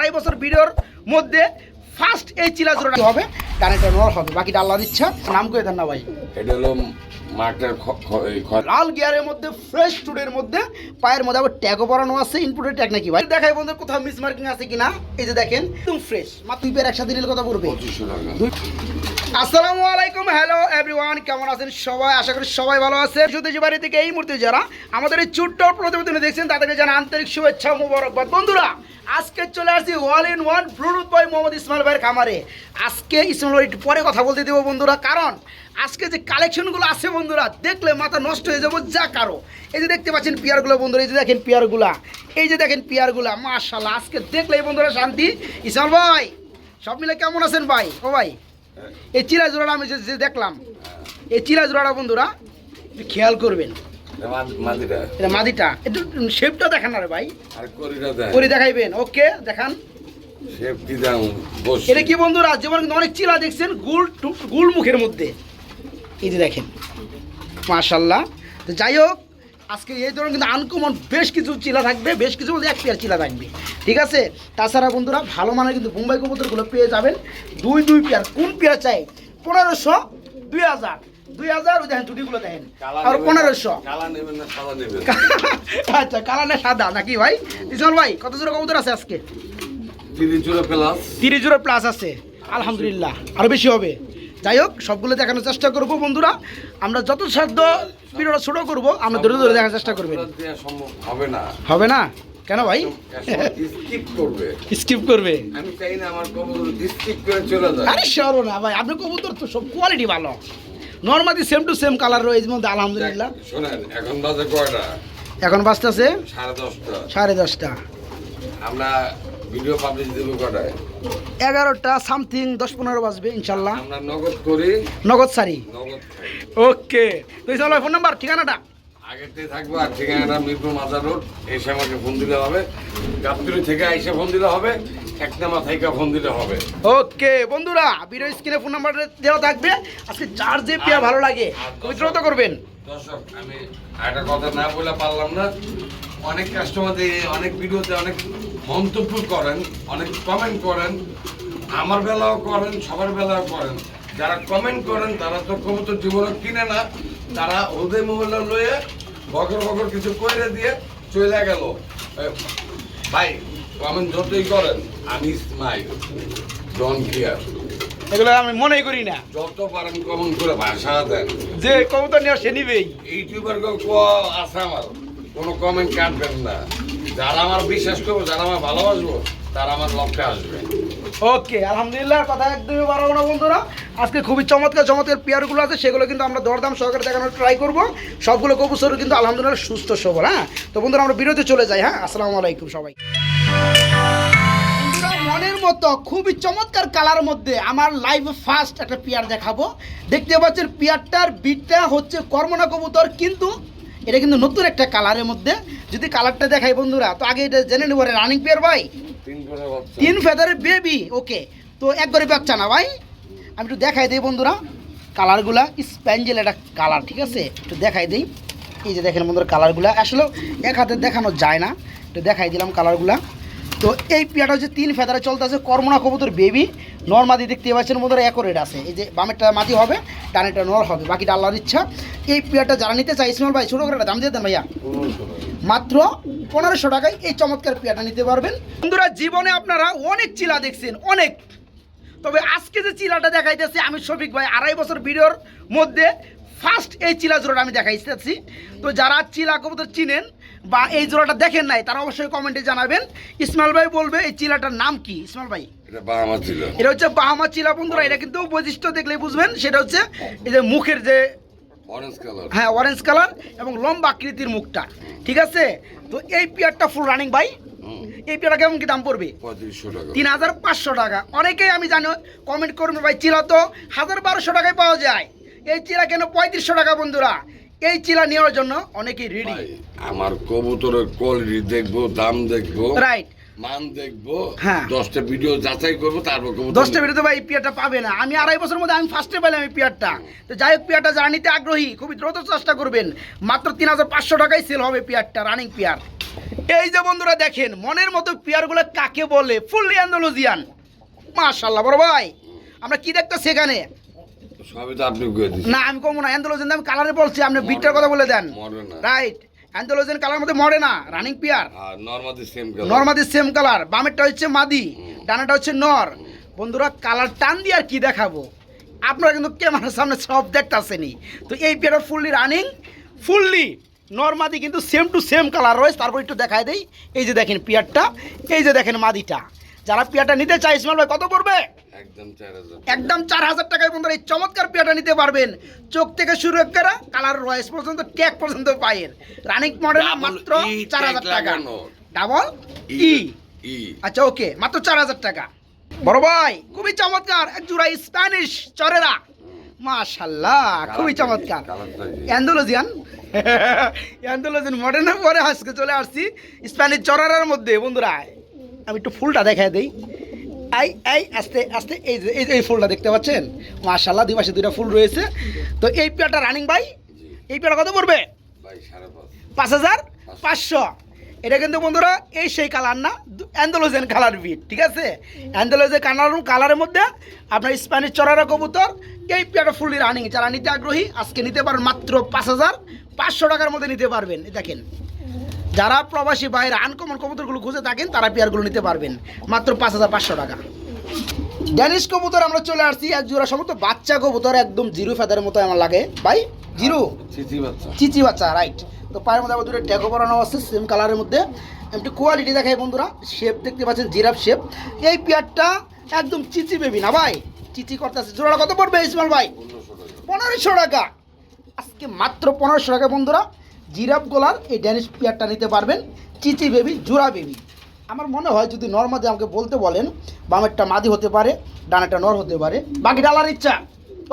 আড়াই বছর ভিডিওর মধ্যে ফার্স্ট এই চিলা জোড়াটা হবে কানেক্টটা নর হবে বাকিটা আল্লাহর ইচ্ছা। নাম করে দেন না ভাই? এটা হলো মাঠের লাল গিয়ারের মধ্যে ফ্রেশ টুডের মধ্যে পায়ের মধ্যে আবার ট্যাগও পরানো আছে ইনপুটের ট্যাগ নাকি ভাই? দেখাই বন্ধু কোথাও মিস মার্কিং আছে কিনা। এই যে দেখেন একদম ফ্রেশ মাত্র দুই পেয়ার একসাথে নিলে কথা পড়বে? আসসালামু আলাইকুম হ্যালো এভরিওয়ান কেমন আছেন সবাই? আশা করি সবাই ভালো আছে সুদেশ বাড়ি থেকে এই মুহূর্তে যারা আমাদের এই ছোট্ট প্রতিবেদনে দেখছেন তাদেরকে জানা আন্তরিক শুভেচ্ছা মুবারকবাদ। বন্ধুরা আজকে চলে আসছি all in one Bluetooth boy Mohammad Ismail ভাইয়ের খামারে। আজকে ইসমাইল ভাই একটু পরে কথা বলতে দেবো বন্ধুরা, কারণ আজকে যে কালেকশনগুলো আছে বন্ধুরা, দেখলে মাথা নষ্ট হয়ে যাব যা কারও। এই যে দেখতে পাচ্ছেন পিয়ারগুলো বন্ধুরা, এই যে দেখেন পিয়ারগুলা, এই যে দেখেন পিয়ারগুলা মাশাল্লাহ আজকে দেখলে এই বন্ধুরা শান্তি। ইসমাইল ভাই, সব মিলে কেমন আছেন ভাই? ও ভাই, এই চিরা জোড়াটা আমি যে দেখলাম, এই চিরা জোড়াটা বন্ধুরা খেয়াল করবেন। এটা মাদিটা একটু শেপটা দেখান ভাই। আর দেয় করে দেখাইবেন। ওকে দেখান। এটা কি বন্ধুরা? যেমন কিন্তু অনেক চিলা দেখছেন গুল গুল মুখের মধ্যে। এই যে দেখেন। মাশাল্লাহ তো যাই হোক আজকে এই ধরনের কিন্তু আনকমন বেশ কিছু চিলা থাকবে। বেশ কিছু এক পেয়ার চিলা থাকবে। ঠিক আছে? তাছাড়া বন্ধুরা ভালো মানের কিন্তু মুম্বাই কবুতরগুলো পেয়ে যাবেন। দুই দুই পেয়ার। কোন পেয়ার চাই? পনেরোশো দুই হাজার। দুই হাজার ওই দেখেন চুটিগুলো দেখেন। আর পনেরোশো। আচ্ছা কালা না সাদা নাকি ভাই? ইসমাল ভাই কত জোড়া কবুতর আছে আজকে? তিরিশ জোড়া প্লাস তিরিশ জোড়া প্লাস আছে। আলহামদুলিল্লাহ আরও বেশি হবে। যাই হোক সবগুলো দেখানোর চেষ্টা করব বন্ধুরা। আমরা যত সাধ্য ভিডিওটা ছোটো করব আমরা ধরে ধরে দেখার চেষ্টা করবেন। হবে না। হবে না? কেন ভাই? স্কিপ করবে। স্কিপ করবে। আমি চাই না আমার কবুতর স্কিপ করে চলে যায়। আরে সরো না ভাই আপনার কবুতর তো সব কোয়ালিটি ভালো। Normally same to same colour রয়েছে মধ্যে আলহামদুলিল্লাহ। শোনেন এখন বাজে কয়টা? এখন বাজতেছে? সাড়ে দশটা। সাড়ে দশটা। আমরা ভিডিও পাবলিশ দেবো কটায়? এগারোটা সামথিং দশ পনেরো বাজবে ইনশাল্লাহ। আমরা নগদ করি। নগদ সারি নগদ ওকে। তো ইসমাল ভাই ফোন নাম্বার ঠিকানাটা? আগেতে থাকব আর ঠিকানাটা মিরপুর মাজার রোড। এসে আমাকে ফোন দিলে হবে। গাবতলি থেকে এসে ফোন দিলে হবে। ফোন দিলে হবে। ওকে বন্ধুরা স্ক্রিনে ফোন নাম্বার দেওয়া থাকবে। আজকে যার যে পেয়ার ভালো লাগে করবেন। দর্শক আমি একটা কথা না বলে পারলাম না। অনেক কাস্টমারদের অনেক ভিডিওতে অনেক মন্তব্য করেন অনেক কমেন্ট করেন আমার বেলাও করেন সবার বেলাও করেন। যারা কমেন্ট করেন তারা তো কবুতর জীবনে কিনে না তারা ওদের মোবাইল লয়ে বকর বকর কিছু করে দিয়ে চলে গেল। ভাই কমেন্ট যতই করেন আমি স্মাইল ডন কেয়ার এগুলো আমি মনেই করি না। যত পারেন কমেন্ট করে ভাষা দেন। যে কবুতর নেওয়া সে নিবেই। ইউটিউবার আছে আমার। কোনো কমেন্ট কাটবেন না। যারা আমার বিশ্বাস করব যারা আমার ভালোবাসবো তারা আমার লক্ষ্যে আসবে। ওকে আলহামদুলিল্লাহ কথা একদমই পারব না বন্ধুরা। আজকে খুবই চমৎকার চমৎকার পেয়ারগুলো আছে সেগুলো কিন্তু আমরা দরদাম সহকারে দেখানোর ট্রাই করব। সবগুলো কবুতর কিন্তু আলহামদুলিল্লাহ সুস্থ সবল হ্যাঁ? তো বন্ধুরা আমরা বিরতি চলে যাই হ্যাঁ? আসসালামু আলাইকুম সবাই। মতো খুবই চমৎকার কালার মধ্যে আমার লাইভ ফার্স্ট একটা পেয়ার দেখাবো। দেখতে পাচ্ছেন পেয়ারটার বিটটা হচ্ছে কর্মনা কবুতর কিন্তু এটা কিন্তু নতুন একটা কালারের মধ্যে। যদি কালারটা দেখাই বন্ধুরা তো আগে এটা জেনে নেব রানিং পেয়ার ভাই। তিন করে ফেদারের বেবি ওকে তো একবারে বাচ্চা না ভাই। আমি একটু দেখাই দিই বন্ধুরা কালারগুলা স্প্যাঞ্জেল একটা কালার ঠিক আছে? একটু দেখাই দিই। এই যে দেখেন বন্ধুরা কালারগুলা আসলে এক হাতে দেখানো যায় না। একটু দেখাই দিলাম কালারগুলা তো এই পিয়াটা হচ্ছে তিন ফেদারে চলতেছে কর্মনা কবুতর বেবি। নর্মাদি দেখতে পাচ্ছেন বন্ধুরা একরেট আছে। এই যে বামেরটা মাটি হবে, ডানেরটা নর হবে, বাকিটা আল্লাহর ইচ্ছা। এই পিয়াটা যারা নিতে চাই ইসমাল ভাই, ছোটো করে দাম দিয়ে দেন ভাইয়া। মাত্র পনেরোশো টাকায় এই চমৎকার পেয়াটা নিতে পারবেন। বন্ধুরা, জীবনে আপনারা অনেক চিলা দেখছেন, অনেক। তবে আজকে যে চিলাটা দেখাইতেছি, আমি শফিক ভাই, আড়াই বছর ভিডিওর মধ্যে ফার্স্ট এই চিলা জোড়াটা আমি দেখাইতেছি। তো যারা চিলা কবুতর চিনেন বা এই জোড়াটা দেখেন নাই তারা অবশ্যই কমেন্টে জানাবেন। ইসমাইল ভাই বলবে এই চিলাটার নাম কি? ইসমাইল ভাই। এটা হচ্ছে বাহামা চিলা বন্ধুরা এটা কিন্তু বৈশিষ্ট্য দেখলে বুঝবেন। সেটা হচ্ছে এই যে মুখের যে হ্যাঁ অরেঞ্জ কালার এবং লম্বা আকৃতির মুখটা। ঠিক আছে? তো এই পেয়ারটা ফুল রানিং ভাই। এই পেয়ারটা কেমন কি দাম পড়বে? তিন হাজার পাঁচশো টাকা। অনেকেই আমি জানি কমেন্ট করবেন ভাই চিলা তো হাজার বারোশো টাকায় পাওয়া যায়। এই চিলা কেন পঁয়ত্রিশশো টাকা বন্ধুরা? এই চিলা নেওয়ার জন্য অনেকেই রেডি ভাই, আমার কবুতরের কোয়ালিটি দেখব দাম দেখব রাইট মান দেখব হ্যাঁ। দশটা ভিডিও যাচাই করব তারপর দশটা ভিডিওতে ভাই এই পেয়ারটা পাবে না। আমি আড়াই বছরের মধ্যে আমি ফার্স্টে পেলাম এই পেয়ারটা। তো যাই হোক পেয়ারটা যারা নিতে আগ্রহী খুবই দ্রুত চেষ্টা করবেন। মাত্র তিন হাজার পাঁচশো টাকায় সেল হবে পেয়ারটা রানিং পেয়ার। এই যে বন্ধুরা দেখেন মনের মতো পেয়ারগুলো কাকে বলে? ফুললি অ্যান্ডোলজিয়ান মাশাল্লাহ বড় ভাই। আমরা কি দেখতেছি এখানে সবই তো আপনি করে দিচ্ছেন না আমি কমো না। অ্যান্ডোলজিয়ান আমি কালারে বলছি আপনি বিটটার কথা বলে দেন। মরে না। রাইট অ্যান্ডোলজিয়ান কালার মধ্যে মরে না। রানিং পেয়ার আর নর্মাদি সেম নর্মাদি সেম কালার বামেরটা হচ্ছে মাদি ডানাটা হচ্ছে নর। বন্ধুরা কালার টান দিয়ে আর কি দেখাবো? আপনারা কিন্তু ক্যামেরার সামনে সব দেখতেছেনি তো এই পেয়ারটা ফুললি রানিং ফুললি নর্মাদি কিন্তু সেম টু সেম কালার রয়েছে। তারপর একটু দেখায় দেই। এই যে দেখেন পেয়ারটা এই যে দেখেন মাদিটা। যারা পেয়ারটা নিতে চাই ইসমাল ভাই কত পড়বে? একদম চার হাজার টাকায় বন্ধুরা এই চমৎকার পেয়ারটা নিতে পারবেন। চোখ থেকে শুরু করে কালার রয়েস পর্যন্ত ট্যাগ পর্যন্ত পায়ের। রানিং মডেল মাত্র চার হাজার টাকা। ডাবল ই আচ্ছা ওকে মাত্র চার হাজার টাকা। বড় ভাই খুবই চমৎকার। এক জোড়া স্প্যানিশ চরেরা। মাশাল্লাহ খুবই চমৎকার। অ্যান্ডোলজিয়ান। অ্যান্ডোলজিয়ান মডার্নের পরে আজকে চলে আসছি স্প্যানিশ চরারার মধ্যে বন্ধুরা। আমি একটু ফুলটা দেখায় দিই। এই এই আস্তে আস্তে এই যে এই যে এই ফুলটা দেখতে পাচ্ছেন? মাশাল্লাহ দুই পাশে দুইটা ফুল রয়েছে। তো এই পেয়ারটা রানিং ভাই এই পেয়ারটা কত পড়বে? পাঁচ। হাজার পাঁচশো। এটা কিন্তু বন্ধুরা এই সেই কালার না অ্যান্ডোলোজেন কালার বিট ঠিক আছে? অ্যান্ডোলোজেন কালার কালারের মধ্যে আপনার স্প্যানিশ চড়ারা কবুতর এই পেয়ারটা ফুললি রানিং যারা নিতে আগ্রহী আজকে নিতে পারেন মাত্র পাঁচ হাজার পাঁচশো টাকার মধ্যে নিতে পারবেন। দেখেন যারা প্রবাসী বাইরে আনকমন কবুতরগুলো খুঁজে থাকেন তারা পেয়ারগুলো নিতে পারবেন। মাত্র পাঁচ হাজার পাঁচশো টাকা। ড্যানিশ কবুতর আমরা চলে আসছি এক জোড়া সমস্ত বাচ্চা কবুতর একদম জিরো ফেদারের মতো আমার লাগে। ভাই জিরো? চিচি বাচ্চা। চিচি বাচ্চা রাইট তো পায়ের মধ্যে আবার দুটো ট্যাগো পরানো আছে সেম কালারের মধ্যে। একটু কোয়ালিটি দেখাই বন্ধুরা শেপ দেখতে পাচ্ছেন জিরাফ শেপ এই পেয়ারটা একদম চিচি বেবি না ভাই? চিচি করতেছে জোড়াটা কত পড়বে ইসমাল ভাই? পনেরোশো টাকা। আজকে মাত্র পনেরোশো টাকা বন্ধুরা। জিরাফ গোলার এই ড্যানিশ পেয়ারটা নিতে পারবেন। চিচি বেবি জোড়া বেবি। আমার মনে হয় যদি নর্মাদি আমাকে বলতে বলেন বামেরটা মাদি হতে পারে ডানেরটা নর হতে পারে বাকি ডালার ইচ্ছা।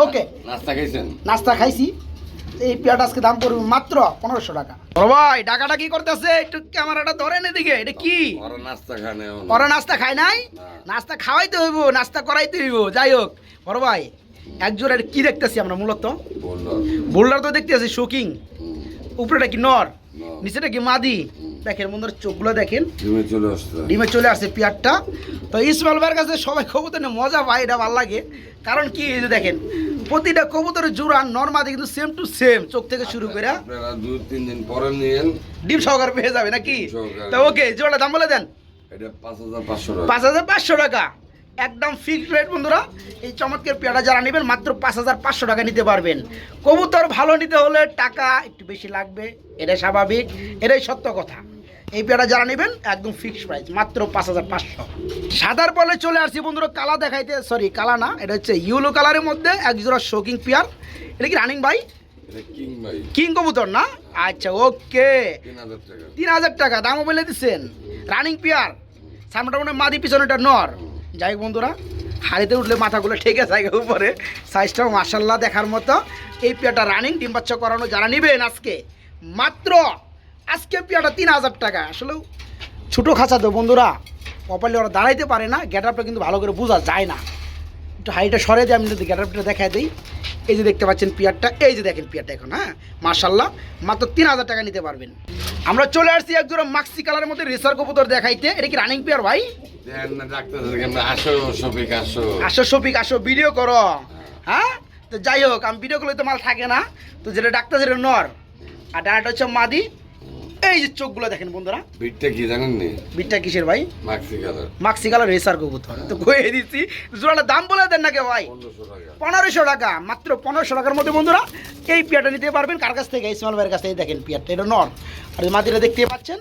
ওকে। নাস্তা খাইছেন? নাস্তা খাইছি। এই পেয়ারটা আজকে দাম পড়বে মাত্র পনেরোশো টাকা। ভাই টাকাটা কি করতেছে? একটু ক্যামেরাটা ধরেন এদিকে এটা কি? ওরা নাস্তা খায় নাই? নাস্তা খাওয়াইতে হইব নাস্তা করাইতে হইব যাই হোক। বড় ভাই একজোড় কি দেখতেছি আমরা মূলত? বোল্ডার। তো দেখতেছি শোকিং উপরেটা কি নর। নিচেটা কি মাদি? দেখেন বন্ধুরা চোখগুলো দেখেন। ডিমে চলে আসছে। ডিমে চলে আসছে পেয়ারটা। তো ইসমাইল ভাইয়ের কাছে সবাই কবুতর মজা পায় এটা ভালো লাগে। কারণ কি এই যে দেখেন প্রতিটা কবুতরের জোড়া নর্মাদি কিন্তু সেম টু সেম চোখ থেকে শুরু করে। আপনারা দুই তিন দিন পরে নিয়েন। ডিম সহকার পেয়ে যাবে নাকি? তো ওকে জোড়া দাম বলে দেন। এটা পাঁচ হাজার পাঁচশো টাকা। একদম ফিক্সড রেট বন্ধুরা এই চমৎকার পেয়ারা যারা নেবেন মাত্র পাঁচ হাজার পাঁচশো টাকা নিতে পারবেন। কবুতর ভালো নিতে হলে টাকা একটু বেশি লাগবে এটাই স্বাভাবিক এটাই সত্য কথা। এই পেয়ারা যারা নেবেন একদম ফিক্সড প্রাইস মাত্র পাঁচ হাজার পাঁচশো। সাদার বলে চলে আসছি বন্ধুরা কালা দেখাইতে সরি কালা না এটা হচ্ছে ইউলো কালারের মধ্যে এক জোড়া শোকিং পেয়ার। এটা কি রানিং ভাই কিং কিং কবুতর না? আচ্ছা ওকে তিন হাজার টাকা। দামও বলে দিচ্ছেন। রানিং পেয়ার সামনেটা মনে হয় মাদি পিছনেটা নর। যাই বন্ধুরা, হাড়িতে উঠলে মাথাগুলো ঠেকে যায় উপরে। সাইজটাও মার্শাল্লাহ দেখার মতো। এই পেয়াটা রানিং ডিম বাচ্চা করানো যারা নেবেন আজকে, মাত্র, আজকে পেয়াটা তিন হাজার টাকা। আসলে ছোটো খাঁচা তো বন্ধুরা কপালে ওরা দাঁড়াইতে পারে না গেটআপটা কিন্তু ভালো করে বোঝা যায় না। একটু হাইটা সরে দিয়ে আমি গেটআপটা দেখাই দিই। এই যে দেখতে পাচ্ছেন পিয়ারটা এই যে দেখেন পিয়ারটা এখন হ্যাঁ? মার্শাল্লাহ মাত্র তিন হাজার টাকা নিতে পারবেন। আমরা চলে আসছি একজোড়া মাক্সি কালারের মধ্যে রেসার কবুতর দেখাইতে। এটা কি রানিং পিয়ার ভাই? আসো শফিক আসো। ভিডিও করো। হ্যাঁ? তো যাই হোক আমি ভিডিও করলে তো মাল থাকে না। তো যেটা ডাক্তার যেটা নর। আর ডানাটা হচ্ছে মাদি। এই যে চোখগুলো দেখেন বন্ধুরা। বিটটা কি জানেন নি? বিটটা কিসের ভাই? Maxi colour maxi colour racer কবুতর। তো কয়ে দিচ্ছি জোড়াটা দাম বলে দেন না কে ভাই? পনেরোশো টাকা। মাত্র পনেরোশো টাকার মধ্যে বন্ধুরা এই পিয়ারটা নিতে পারবেন। কার কাছ থেকে? ইসমাল ভাইয়ের কাছ থেকে দেখেন পিয়ারটা। এটা নর। আর এই মাটিটা দেখতে পাচ্ছেন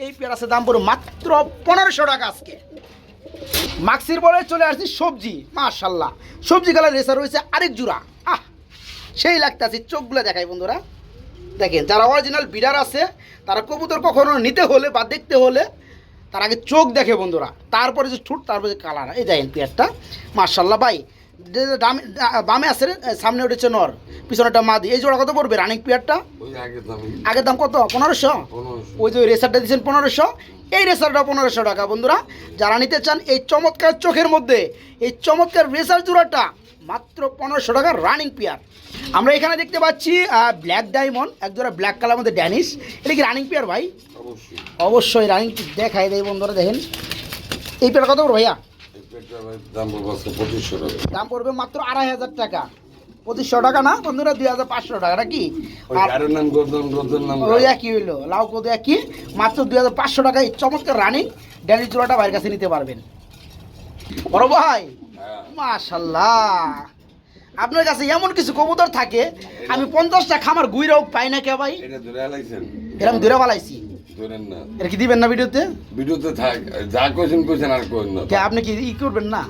এই পিয়ার আছে দাম পড়বে মাত্র পনেরোশো টাকা আজকে। মাক্সির পরে চলে আসছি সবজি। মাশাল্লাহ সবজি কালার রেসা রয়েছে আরেক জোড়া। আহ! সেই লাগতেছে চোখগুলো দেখাই বন্ধুরা। দেখেন যারা অরিজিনাল বিডার আছে তারা কবুতর কখনো নিতে হলে বা দেখতে হলে তার আগে চোখ দেখে বন্ধুরা। তারপরে যে ছুট তারপরে যে কালার। এই দেখেন পেয়ারটা মার্শাল্লাহ ভাই বামে আছে সামনে উঠেছে নর পিছনে পিছনেটা মাদি। এই জোড়া কত পড়বে রানিং পেয়ারটা আগের দাম। কত? পনেরোশো? পনেরোশো। ওই যে রেসারটা দিচ্ছেন পনেরোশো। এই রেসারটা পনেরোশো টাকা বন্ধুরা। যারা নিতে চান এই চমৎকার চোখের মধ্যে এই চমৎকার রেসার জোড়াটা মাত্র পনেরোশো টাকা রানিং পেয়ার আমরা এখানে দেখতে পাচ্ছি ব্ল্যাক ডায়মন্ড এক একজোড়া ব্ল্যাক কালার মধ্যে ড্যানিশ এটা কি রানিং পেয়ার ভাই? অবশ্যই। অবশ্যই রানিং দেখাই দেয় বন্ধুরা দেখেন। এই পেয়ার কত ভাইয়া? দাম পড়বে টাকা। মাত্র আড়াই হাজার টাকা। পঁচিশশো টাকা না বন্ধুরা দুই হাজার পাঁচশো টাকা নাকি? ওই একই হইল লাউ কত একই। মাত্র দুই হাজার পাঁচশো টাকায় চমৎকার রানিং ড্যানিশ জোড়াটা ভাইয়ের কাছে নিতে পারবেন। বড় ভাই। মাশাল্লাহ। আপনার কাছে এমন কিছু কবুতর থাকে আমি পঞ্চাশটা খামার গুইরাও পাই না কে ভাই? এরকম দূরে পালাইছি না। কি দিবেন না ভিডিওতে? ভিডিওতে থাক যা কইছেন কইছেন আর কইন না। কে আপনি কি ই করবেন না?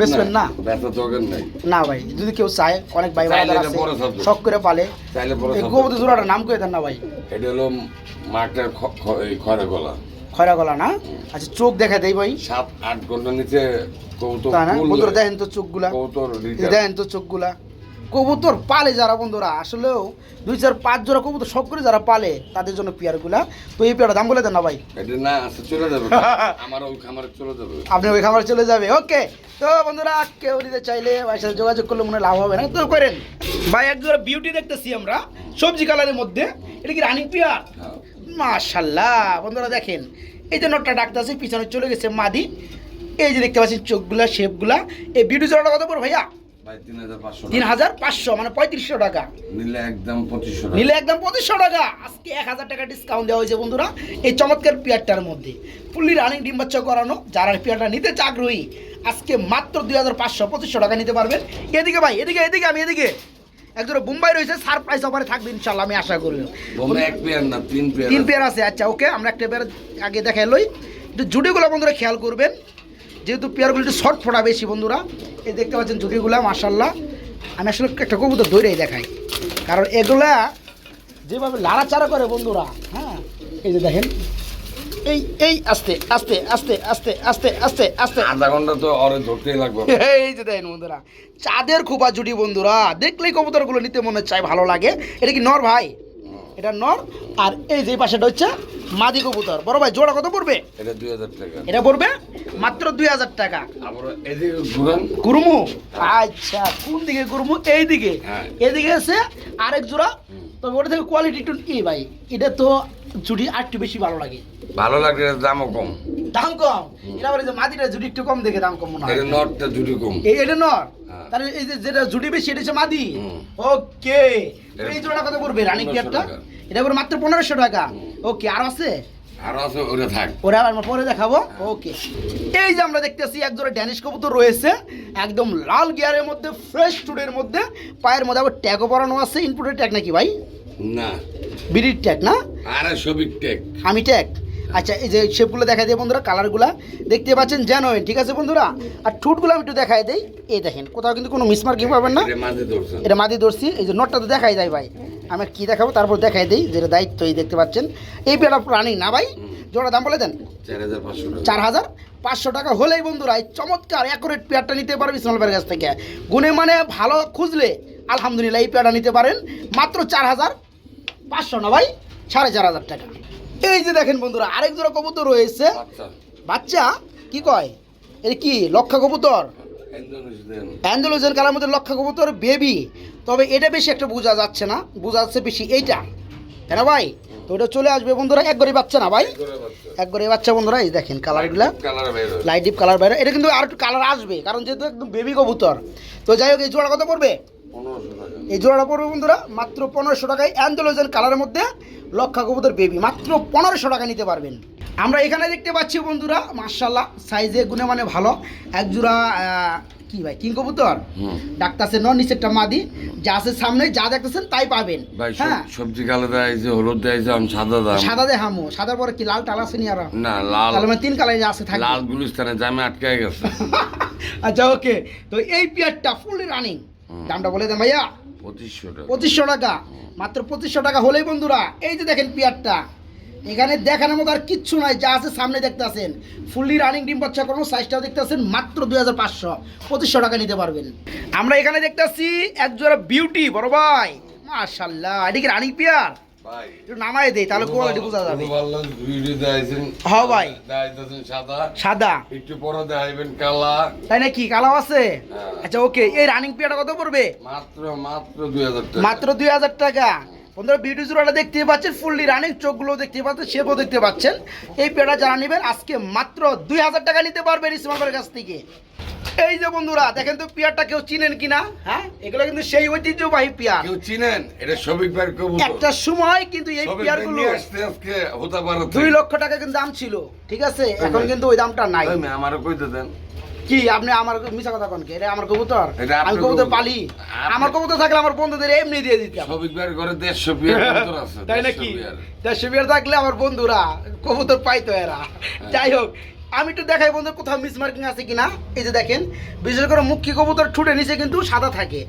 বেচবেন না ব্যথা দরকার নাই। না ভাই যদি কেউ চায় অনেক ভাই চাইলে এটা আছে শখ করে পালে। চাইলে নাম করে দেন না ভাই? এটা হলো মাঠের খরা গলা। খয়রা গলা না? আচ্ছা চোখ দেখা দেই ভাই। সাত আট ঘণ্টা নিচে কবুতর। দেখেন তো চোখগুলা। দেখেন তো চোখগুলা। কবুতর পালে যারা বন্ধুরা আসলেও দুই চার পাঁচ জোড়া কবুতর সব করে যারা পালে তাদের জন্য পেয়ারগুলা। তো এই দাম বলে দেন না ভাই। না চলে যাবে। আমার ওই খামারে চলে যাবে। আপনি ওই খাবার চলে যাবে ওকে। তো বন্ধুরা কেউ নিতে চাইলে ভাইয়ের সাথে যোগাযোগ করলে মনে লাভ হবে না। তো করেন। ভাই এক জোড়া বিউটি দেখতেছি আমরা সবজি কালারের মধ্যে। এটা কি রানিং পিয়ার হ্যাঁ। মাশাল্লাহ বন্ধুরা দেখেন এই যে নটটা ডাকতেছে পিছনে চলে গেছে মাদি। এই যে দেখতে পাচ্ছেন চোখগুলা শেপগুলা এই বিউটি জোড়াটা কত পড়ো ভাইয়া? তিন হাজার পাঁচশো মানে পঁয়ত্রিশশো টাকা। নিলে একদম পঁচিশশো নিলে একদম পঁচিশশো টাকা। আজকে এক হাজার টাকা ডিসকাউন্ট দেওয়া হয়েছে বন্ধুরা। এই চমৎকার পেয়ারটার মধ্যে। ফুল্লি রানিং ডিম বাচ্চা করানো যারা পেয়ারটা নিতে আগ্রহী আজকে মাত্র দুই হাজার পাঁচশো পঁচিশশো টাকা নিতে পারবেন। এদিকে ভাই এদিকে এদিকে আমি এদিকে। একজন বোম্বাই রয়েছে সারপ্রাইজ অফারে থাকবে ইনশাল্লাহ আমি আশা করি। এক পেয়ার না তিন পেয়ার তিন। পেয়ার আছে আচ্ছা ওকে আমরা একটা পেয়ার আগে দেখাই লই। একটু জুটিগুলো বন্ধুরা খেয়াল করবেন যেহেতু পেয়ারগুলো একটু শর্ট ফোটা বেশি বন্ধুরা এই দেখতে পাচ্ছেন জুটিগুলা মার্শাল্লাহ আমি আসলে একটা কবুতর দৌড়েই দেখাই কারণ এগুলা যেভাবে লাড়াচাড়া করে বন্ধুরা হ্যাঁ এই যে দেখেন এই এই আস্তে আস্তে আস্তে আস্তে আস্তে আস্তে আস্তে। আধা ঘণ্টা তো অরে ধরতেই লাগবে। এই যে দেখেন বন্ধুরা চাঁদের খোপা জুটি বন্ধুরা দেখলেই কবুতরগুলো নিতে মনে চায় ভালো লাগে। এটা কি নর ভাই? এটা নর আর এই যে পাশেটা হচ্ছে মাদি কবুতর। বড় ভাই জোড়া কত পড়বে? এটা দুই হাজার টাকা। এটা পড়বে মাত্র দুই হাজার টাকা। আবার এদিকে ঘুরান। গুরমু আচ্ছা কোন দিকে গুরমু এই দিকে হ্যাঁ। এদিকে আছে আরেক জোড়া। তবে ওটা থেকে কোয়ালিটি একটু এই ভাই। এটা তো জুটি আর একটু বেশি ভালো লাগে। ভালো এর দামও কম। দাম কম? এটা এই যে মাদিটা জুটি একটু কম দেখে দাম কম মনে হয়। এটা নটটা জুটি কম। এই এটা নর হ্যাঁ। তাহলে এই যে যেটা জুটি বেশি এটা হচ্ছে মাদি ওকে। এই জোড়া কত পড়বে রানী 1500 পিয়ারটা টাকা। এটা পড়বে মাত্র পনেরোশো টাকা। ওকে আর আছে? ওরা আমরা পরে দেখাবো। ওকে। এই যে আমরা দেখতেছি এক জোড়া ড্যানিশ কবুতর রয়েছে। একদম লাল গিয়ারের মধ্যে ফ্রেশ টুডের মধ্যে। পায়ের মধ্যে আবার ট্যাগও পরানো আছে। ইনপুটের ট্যাগ নাকি ভাই? না। বিড়ির ট্যাগ না? আরে সবিক টেক আমি ট্যাগ আচ্ছা এই যে শেপগুলো দেখা দিয়ে বন্ধুরা কালারগুলা দেখতে পাচ্ছেন জেনুইন ঠিক আছে বন্ধুরা? আর ঠুটগুলো আমি একটু দেখাই দেই। এই দেখেন কোথাও কিন্তু কোনো মিসমার্কিং পাবেন না। এটা মাদি ধরছি এই যে নটটা তো দেখাই যায় ভাই। আমি কি দেখাবো তারপর দেখাই দিই যেটা দায়িত্ব এই দেখতে পাচ্ছেন। এই পেয়ারা রানিং না ভাই? জোড়া দাম বলে দেন? চার হাজার পাঁচশো টাকা। চার হাজার পাঁচশো টাকা হলেই বন্ধুরা এই চমৎকার অ্যাকুরেট পেয়ারটা নিতে পারবে ইসমাল ভাইয়ের কাছ থেকে। গুণে মানে ভালো খুঁজলে আলহামদুলিল্লাহ এই পেয়ারটা নিতে পারেন। মাত্র চার হাজার পাঁচশো না ভাই? সাড়ে চার হাজার টাকা। এই যে দেখেন বন্ধুরা আরেক জোড়া কবুতর রয়েছে। বাচ্চা। কি কয়? এটা কি লক্ষা কবুতর? অ্যান্ডোলোজেন কালার মধ্যে লক্ষা কবুতর বেবি। তবে এটা বেশি একটা বোঝা যাচ্ছে না বোঝা যাচ্ছে বেশি এইটা। কেন ভাই? তো ওটা চলে আসবে বন্ধুরা এক গড়ি বাচ্চা না ভাই? এক গড়ি বাচ্চা। বন্ধুরা এই দেখেন কালারগুলা কালার লাইট ডিপ কালার বাইরে এটা কিন্তু আর একটু কালার আসবে কারণ যেহেতু একদম বেবি কবুতর। তো যাই হোক এই জোড়া কত পড়বে এই জোড়াটা পড়বে বন্ধুরা মাত্র পনেরোশো টাকায় অ্যান্ডোলোজেন কালারের মধ্যে লক্ষা কবুতর বেবি মাত্র পনেরোশো টাকা নিতে পারবেন। আমরা এখানে দেখতে পাচ্ছি বন্ধুরা মার্শাল্লাহ সাইজে গুণে মানে ভালো। এক জোড়া কি ভাই কিং কবুতর? হুম। ডাক্তারছে ন নিচেরটা মাদি। যা আছে সামনে যা দেখতেছেন তাই পাবেন। হ্যাঁ। সবজি কালো দেয় যে হলুদ দেয় যে আমি সাদা দাম। সাদা দে হামো সাদার পরে কি লাল টাল আছে নি আর? না লাল। তাহলে মানে তিন কালার আছে থাকবে। লাল গুলিস্তানে জামে আটকে গেছে। আচ্ছা ওকে। তো এই পিয়ারটা ফুল রানিং। দামটা বলে দেন ভাইয়া। পঁচিশশো টাকা। পঁচিশশো টাকা। মাত্র পঁচিশশো টাকা হলেই বন্ধুরা এই যে দেখেন পিয়ারটা। এখানে দেখানোর মতো আর কিচ্ছু নাই যা আছে সামনে দেখতে আছেন ফুললি রানিং ডিম বাচ্চা কোনো সাইজটাও দেখতে আছেন মাত্র দুই হাজার পাঁচশো। পঁচিশশো টাকা নিতে পারবেন। আমরা এখানে দেখতে আসছি একজোড়া বিউটি বড় ভাই। মার্শাল্লাহ এটি কি রানিং পিয়ার? নামাই দেই তাহলে কোয়ালিটি বোঝা যাবে। ভালো ভিডিও দেখাইছেন হ্যাঁ ভাই। সাদা। সাদা। একটু পরে দেখাইবেন কালা। তাই নাকি? কালাও আছে? হ্যাঁ। আচ্ছা ওকে এই রানিং পেয়ারটা কত পড়বে? মাত্র মাত্র দুই হাজার টাকা। মাত্র দুই হাজার টাকা। বন্ধুরা জোড়াটা দেখতে পাচ্ছেন ফুললি রানিং চোখগুলো দেখতে পাচ্ছেন শেপও দেখতে পাচ্ছেন। এই পেয়ারটা যারা নেবেন আজকে মাত্র দুই হাজার টাকা নিতে পারবেন ইসমালের কাছ থেকে। এই যে বন্ধুরা দেখেন তো পেয়ারটা কেউ চিনেন কিনা? হ্যাঁ? এগুলো কিন্তু সেই ঐতিহ্যবাহী পেয়ার। কেউ চিনেন? এটা ভাইয়ের কবুতর। একটা সময় কিন্তু এই আসতে আজকে হতে পারে দুই লক্ষ টাকা কিন্তু দাম ছিল ঠিক আছে? এখন কিন্তু ওই দামটা নাই। আমারও কইতে দেন। কি আপনি আমার মিশা কথা কোন এটা আমার কবুতর? আমি কবুতর। পালি। আমার কবুতর থাকলে আমার বন্ধুদের এমনি দিয়ে দিতাম। সবিক ভাইয়ের ঘরে দেড়শো পিয়ার কবুতর আছে তাই 150 নাকি পেয়ার। দেড়শো বিয়ার থাকলে আমার বন্ধুরা কবুতর পাইতো এরা। হ্যাঁ। যাই হোক আমি একটু দেখাই বন্ধু কোথাও মিস মার্কিং আছে কিনা? এই যে দেখেন বিশেষ করে মুখী কবুতর ঠুটে নিচে কিন্তু সাদা থাকে।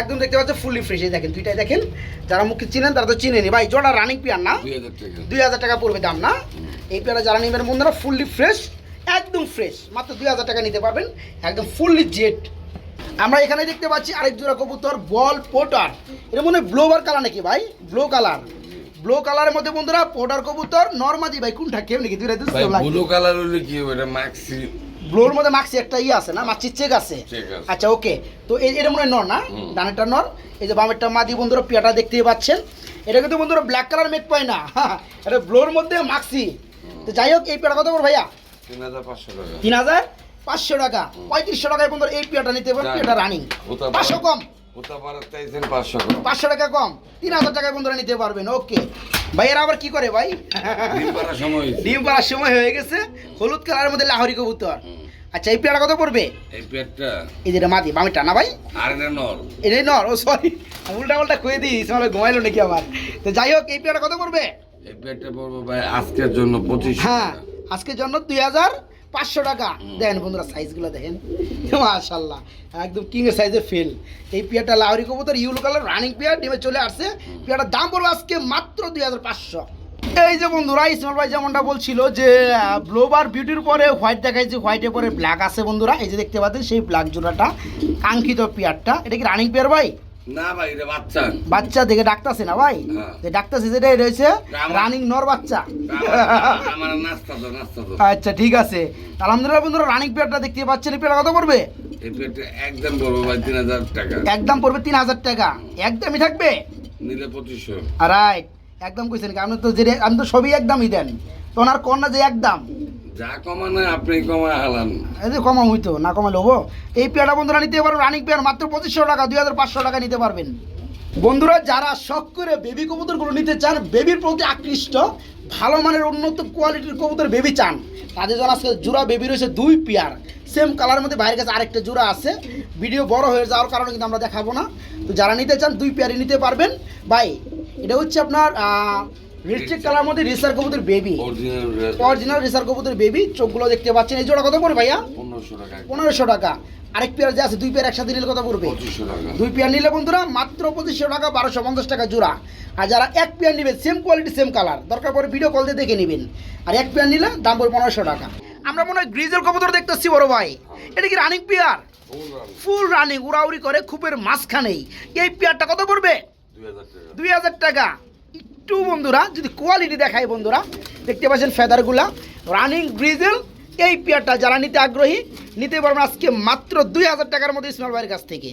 একদম দেখতে পাচ্ছেন ফুললি ফ্রেশ এই দেখেন দুইটাই দেখেন। যারা মুখী চিনেন তারা তো চিনেনি। ভাই জোড়া রানিং পিয়ার না? দুই হাজার টাকা। দুই হাজার টাকা পড়বে দাম না? এই পেয়ারা যারা নেবেন বন্ধুরা ফুললি ফ্রেশ একদম ফ্রেশ মাত্র দুই হাজার টাকা নিতে পারবেন একদম ফুললি জেট আমরা এখানে দেখতে পাচ্ছি আরেক জোড়া কবুতর বল পোটার। এটা মনে হয় ব্লোবার কালার নাকি ভাই? ব্লো কালার ব্লো কালারের মধ্যে বন্ধুরা পোটার কবুতর নরমাদি ভাই কোনটা কেউ নাকি? দুইটা ভাই ব্লু কালার হলে কি হবে? এটা মাক্সি ব্লোর মধ্যে মাক্সি একটা ই আছে না? মাছির চেক আছে? আচ্ছা ওকে তো এটা মনে হয় নর না। ডানেরটা নর। এই যে বামেরটা মাদি বন্ধুরা পিয়াটা দেখতেই পাচ্ছেন। এটা কিন্তু বন্ধুরা ব্ল্যাক কালার মেট পায় না। এটা ব্লোর মধ্যে মাক্সি তো যাই হোক এই পেয়াটা কত বড় ভাইয়া? তিন হাজার পাঁচশো টাকা। তিন হাজার পাঁচশো টাকা। পঁয়ত্রিশশো টাকায় বন্ধুরা এই পেয়াটা নিতে পারেন যান। পেয়াটা রানিং। পাঁচশো কম। পাঁচশো টাকা কম। তিন হাজার টাকায় বন্ধুরা নিতে পারবেন। ওকে। ভাই এরা আবার কি করে ভাই? ডিম পাড়ার সময় হয়ে গেছে। হলুদ কালারের মধ্যে লাহরি কবুতর। আচ্ছা এই পেয়ারা কত পড়বে? এই পেটটা এই যেটা মাদি বামিটা না ভাই? আর এটা নর। এটাই নর ও সরি উল্টা উল্টা দিই ঘুমাইলো নাকি আবার? তো যাই হোক এই পেয়ারা কত পড়বে? এই পেটটা পড়ব ভাই আজকের জন্য পঁচিশ হ্যাঁ আজকের জন্য দুই হাজার পাঁচশো টাকা। দেখেন বন্ধুরা সাইজগুলো দেখেন। মাশাল্লাহ একদম কিং এর সাইজের ফেল এই পেয়ারটা লাহরি কবুতর ইউলো কালার রানিং পেয়ার, ডিমে চলে আসছে। পেয়ারটার দাম পড়বে আজকে মাত্র দুই হাজার পাঁচশো। এই যে বন্ধুরা ইসমাল ভাই যেমনটা বলছিল যে ব্লোবার বিউটির পরে হোয়াইট দেখাইছে হোয়াইটের পরে ব্ল্যাক আছে বন্ধুরা। এই যে দেখতে পাচ্ছেন সেই ব্ল্যাক জোড়াটা, কাঙ্ক্ষিত পেয়ারটা। এটা কি রানিং পেয়ার ভাই? না ভাই এটা বাচ্চা। বাচ্চা দেখে ডাকতাছে না ভাই। যে ডাকতাছে যেটাই রয়েছে রানিং নর বাচ্চা। আমার- আমার নাস্তা তো নাস্তা তো। আচ্ছা ঠিক আছে। আলহামদুলিল্লাহ বন্ধুরা রানিং পেয়ারটা দেখতে পাচ্ছেন। এই পেয়ারটা কত পড়বে? এই একদম পড়ব ভাই তিন হাজার টাকা। একদম পড়বে তিন হাজার টাকা। একদমই থাকবে? নিলে পঁচিশশো। রাইট একদম কইছেন আপনি তো যে আপনি তো সবই একদমই দেন। তো ওনার কন্যা যে একদম। যা কমানো আপনি কমায় হালান। এই যে কমা হইতো, না কমালে হব। এই পেয়ারটা বন্ধুরা নিতে পারবেন রানিং পেয়ার মাত্র পঁচিশশো টাকা, দুই হাজার পাঁচশো টাকা নিতে পারবেন। বন্ধুরা, যারা শখ করে বেবি কবুতরগুলো নিতে চান বেবির প্রতি আকৃষ্ট, ভালো মানের উন্নত কোয়ালিটির কবুতর বেবি চান, তাদের জন্য আজকে জোড়া বেবি রয়েছে দুই পেয়ার। সেম কালারের মধ্যে বাইরের কাছে আরেকটা জোড়া আছে। ভিডিও বড় হয়ে যাওয়ার কারণে কিন্তু আমরা দেখাবো না। তো যারা নিতে চান, দুই পেয়ারই নিতে পারবেন। ভাই, এটা হচ্ছে আপনার রিস্ট্রিক কালার মধ্যে রিসার কবুতর বেবি অরিজিনাল রিসার কবুতর। বেবি চোখগুলো দেখতে পাচ্ছেন। এই জোড়া কত পড়বে ভাইয়া? পনেরোশো টাকা। আরেক পেয়ার যে আছে দুই পেয়ার একসাথে নিলে কত পড়বে? দুই পেয়ার নিলে বন্ধুরা মাত্র পঁচিশশো টাকা বারোশো পঞ্চাশ টাকা জোড়া। আর যারা এক পেয়ার নেবেন সেম কোয়ালিটি সেম কালার দরকার পরে ভিডিও কল দিয়ে দেখে নেবেন। আর এক পেয়ার নিলে দাম পড়বে পনেরোশো টাকা। আমরা মনে হয় গ্রিজের কবুতর দেখতেছি বড় ভাই। এটা কি রানিং পেয়ার ফুল রানিং উড়াউড়ি করে খুপের মাঝখানেই। এই পেয়ারটা কত পড়বে? দুই হাজার টাকা। একটু বন্ধুরা, যদি কোয়ালিটি দেখায় বন্ধুরা, দেখতে পাচ্ছেন ফেদারগুলা রানিং গ্রিজেল এই পেয়ারটা যারা নিতে আগ্রহী, নিতে পারবেন আজকে মাত্র দুই হাজার টাকার মধ্যে ইসমাল ভাইয়ের কাছ থেকে।